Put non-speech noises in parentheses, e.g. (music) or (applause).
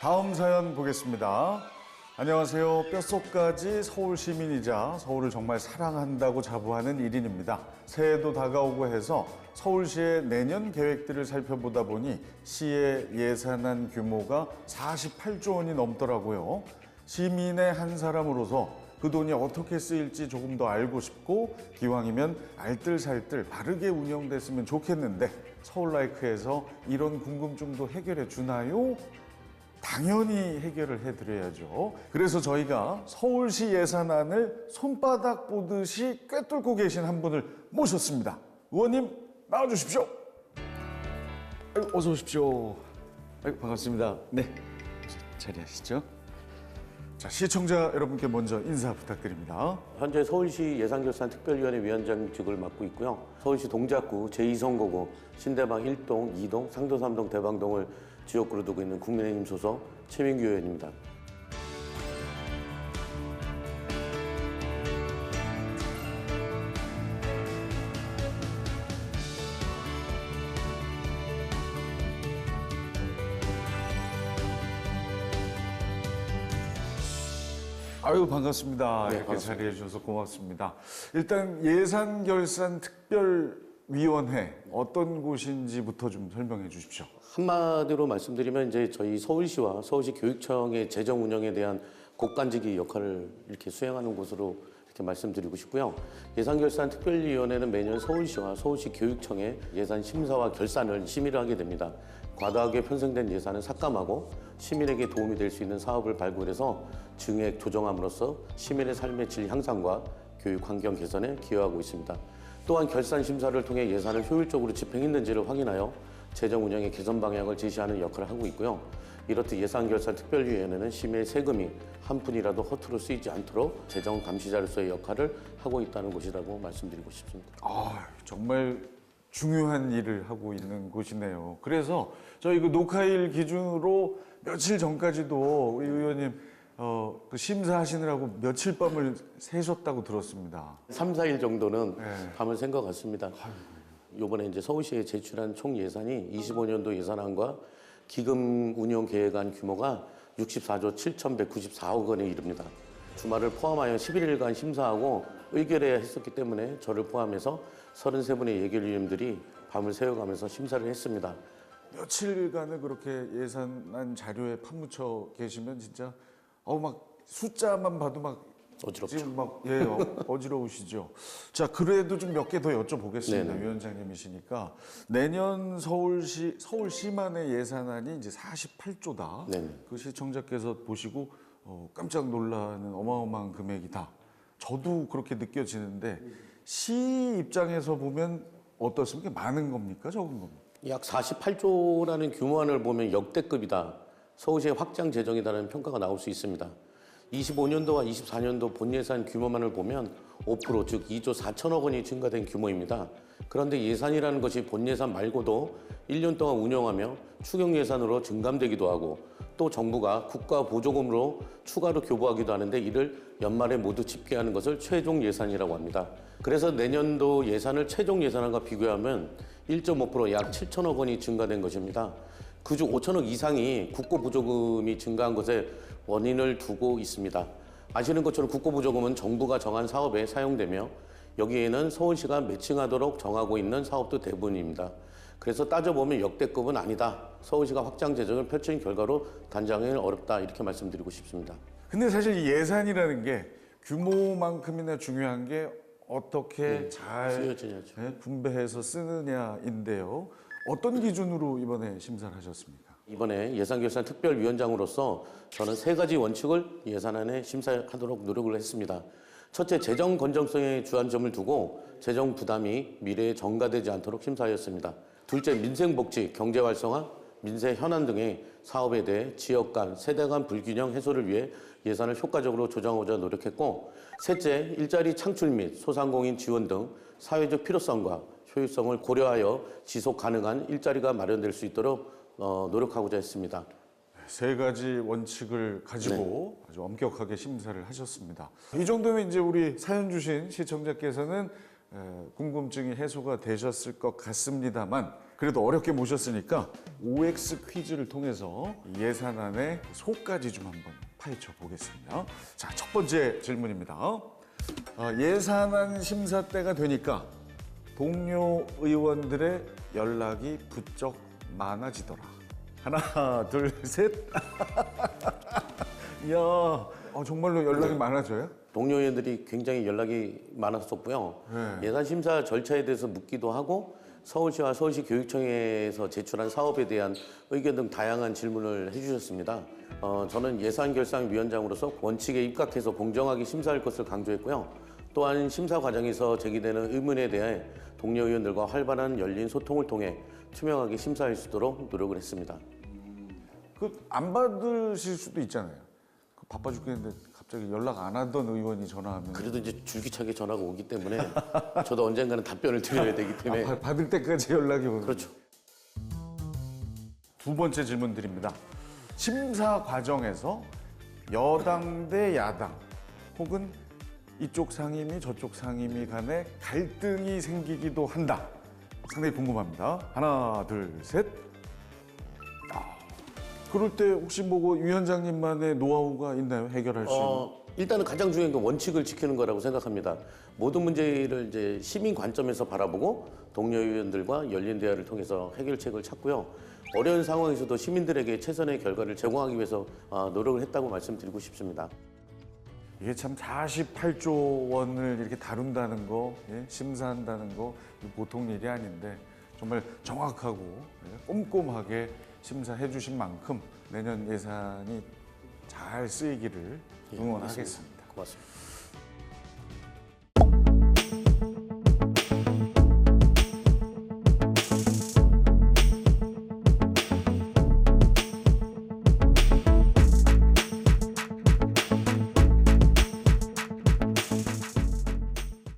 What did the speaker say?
다음 사연 보겠습니다. 안녕하세요. 뼛속까지 서울 시민이자 서울을 정말 사랑한다고 자부하는 1인입니다. 새해도 다가오고 해서 서울시의 내년 계획들을 살펴보다 보니 시의 예산안 규모가 48조 원이 넘더라고요. 시민의 한 사람으로서 그 돈이 어떻게 쓰일지 조금 더 알고 싶고 기왕이면 알뜰살뜰 바르게 운영됐으면 좋겠는데 서울라이크에서 이런 궁금증도 해결해 주나요? 당연히 해결을 해드려야죠. 그래서 저희가 서울시 예산안을 손바닥 보듯이 꿰뚫고 계신 한 분을 모셨습니다. 의원님 나와주십시오. 아이고, 어서 오십시오. 아이고, 반갑습니다. 네, 자, 자리하시죠. 자, 시청자 여러분께 먼저 인사 부탁드립니다. 현재 서울시 예산결산 특별위원회 위원장직을 맡고 있고요. 서울시 동작구 제2선거구 신대방 1동, 2동, 상도 3동, 대방동을 지역구로 두고 있는 국민의힘 소속 최민규 의원입니다. 아유 반갑습니다. 네, 이렇게 반갑습니다. 자리해 주셔서 고맙습니다. 일단 예산 결산 특별 위원회 어떤 곳인지부터 좀 설명해 주십시오. 한마디로 말씀드리면 이제 저희 서울시와 서울시 교육청의 재정 운영에 대한 곡간지기 역할을 이렇게 수행하는 곳으로 이렇게 말씀드리고 싶고요. 예산결산 특별위원회는 매년 서울시와 서울시 교육청의 예산 심사와 결산을 심의를 하게 됩니다. 과다하게 편성된 예산을 삭감하고 시민에게 도움이 될 수 있는 사업을 발굴해서 증액 조정함으로써 시민의 삶의 질 향상과 교육 환경 개선에 기여하고 있습니다. 또한 결산 심사를 통해 예산을 효율적으로 집행했는지를 확인하여 재정 운영의 개선 방향을 제시하는 역할을 하고 있고요. 이렇듯 예산결산 특별위원회는 시민의 세금이 한 푼이라도 허투루 쓰이지 않도록 재정 감시자로서의 역할을 하고 있다는 곳이라고 말씀드리고 싶습니다. 아 정말 중요한 일을 하고 있는 곳이네요. 그래서 저희 그 녹화일 기준으로 며칠 전까지도 우리 의원님 어, 그 심사하시느라고 며칠 밤을 새셨다고 들었습니다. 3, 4일 정도는 네. 밤을 샌 것 같습니다. 이번에 이제 서울시에 제출한 총 예산이 25년도 예산안과 기금 운용 계획안 규모가 64조 7,194억 원에 이릅니다. 주말을 포함하여 11일간 심사하고 의결해야 했었기 때문에 저를 포함해서 33분의 예결위원들이 밤을 새워가면서 심사를 했습니다. 며칠간을 그렇게 예산안 자료에 파묻혀 계시면 진짜 어우 막 숫자만 봐도 막 어지럽죠. 지금 막 예, 어, (laughs) 어지러우시죠. 자, 그래도 좀 몇 개 더 여쭤보겠습니다. 네네. 위원장님이시니까 내년 서울시 서울시만의 예산안이 이제 48조다. 네네. 그 시청자께서 보시고 어, 깜짝 놀라는 어마어마한 금액이다. 저도 그렇게 느껴지는데 시 입장에서 보면 어떻습니까? 많은 겁니까? 적은 겁니까? 약 48조라는 규모안을 보면 역대급이다. 서울시의 확장 재정이다라는 평가가 나올 수 있습니다. 25년도와 24년도 본 예산 규모만을 보면 5%, 즉 2조 4천억 원이 증가된 규모입니다. 그런데 예산이라는 것이 본 예산 말고도 1년 동안 운영하며 추경 예산으로 증감되기도 하고 또 정부가 국가 보조금으로 추가로 교부하기도 하는데 이를 연말에 모두 집계하는 것을 최종 예산이라고 합니다. 그래서 내년도 예산을 최종 예산안과 비교하면 1.5%약 7천억 원이 증가된 것입니다. 그중 5천억 이상이 국고 보조금이 증가한 것에 원인을 두고 있습니다. 아시는 것처럼 국고 보조금은 정부가 정한 사업에 사용되며 여기에는 서울시가 매칭하도록 정하고 있는 사업도 대부분입니다. 그래서 따져보면 역대급은 아니다. 서울시가 확장 재정을 펼친 결과로 단장은 어렵다. 이렇게 말씀드리고 싶습니다. 근데 사실 이 예산이라는 게 규모만큼이나 중요한 게 어떻게 잘 쓰여지냐죠. 네, 분배해서 쓰느냐인데요. 어떤 기준으로 이번에 심사를 하셨습니까? 이번에 예산결산 특별위원장으로서 저는 세 가지 원칙을 예산안에 심사하도록 노력을 했습니다. 첫째, 재정 건정성에 주안점을 두고 재정 부담이 미래에 전가되지 않도록 심사하였습니다. 둘째, 민생복지, 경제활성화, 민생 현안 등의 사업에 대해 지역 간, 세대 간 불균형 해소를 위해 예산을 효과적으로 조정하고자 노력했고, 셋째, 일자리 창출 및 소상공인 지원 등 사회적 필요성과 효율성을 고려하여 지속 가능한 일자리가 마련될 수 있도록 어, 노력하고자 했습니다. 세 가지 원칙을 가지고 아주 엄격하게 심사를 하셨습니다. 이 정도면 이제 우리 사연 주신 시청자께서는 에, 궁금증이 해소가 되셨을 것 같습니다만 그래도 어렵게 모셨으니까 OX 퀴즈를 통해서 예산안의 속까지 좀 한번 파헤쳐 보겠습니다. 자, 첫 번째 질문입니다. 아, 예산안 심사 때가 되니까 동료 의원들의 연락이 부쩍 많아지더라. 하나, 둘, 셋. (laughs) 이야, 어, 정말로 연락이 많아져요? 동료 의원들이 굉장히 연락이 많았었고요. 네. 예산 심사 절차에 대해서 묻기도 하고 서울시와 서울시 교육청에서 제출한 사업에 대한 의견 등 다양한 질문을 해주셨습니다. 어, 저는 예산결산위원장으로서 원칙에 입각해서 공정하게 심사할 것을 강조했고요. 또한 심사 과정에서 제기되는 의문에 대해 동료 의원들과 활발한 열린 소통을 통해 투명하게 심사할 수 있도록 노력을 했습니다. 그 안 받으실 수도 있잖아요. 그 바빠 죽겠는데 갑자기 연락 안 하던 의원이 전화하면 그래도 이제 줄기차게 전화가 오기 때문에 저도 언젠가는 답변을 드려야 되기 때문에 아, 바- 받을 때까지 연락이 오는. 그렇죠. 두 번째 질문 드립니다. 심사 과정에서 여당 대 야당 혹은 이쪽 상임위 저쪽 상임위 간에 갈등이 생기기도 한다. 상당히 궁금합니다. 하나, 둘, 셋. 아, 그럴 때 혹시 뭐 위원장님만의 노하우가 있나요? 해결할 수 있는? 어, 일단은 가장 중요한 건 원칙을 지키는 거라고 생각합니다. 모든 문제를 이제 시민 관점에서 바라보고 동료 의원들과 열린 대화를 통해서 해결책을 찾고요. 어려운 상황에서도 시민들에게 최선의 결과를 제공하기 위해서 아, 노력을 했다고 말씀드리고 싶습니다. 이게 참 48조 원을 이렇게 다룬다는 거, 예? 심사한다는 거 보통 일이 아닌데 정말 정확하고 예? 꼼꼼하게 심사해 주신 만큼 내년 예산이 잘 쓰이기를 응원하겠습니다. 고맙습니다.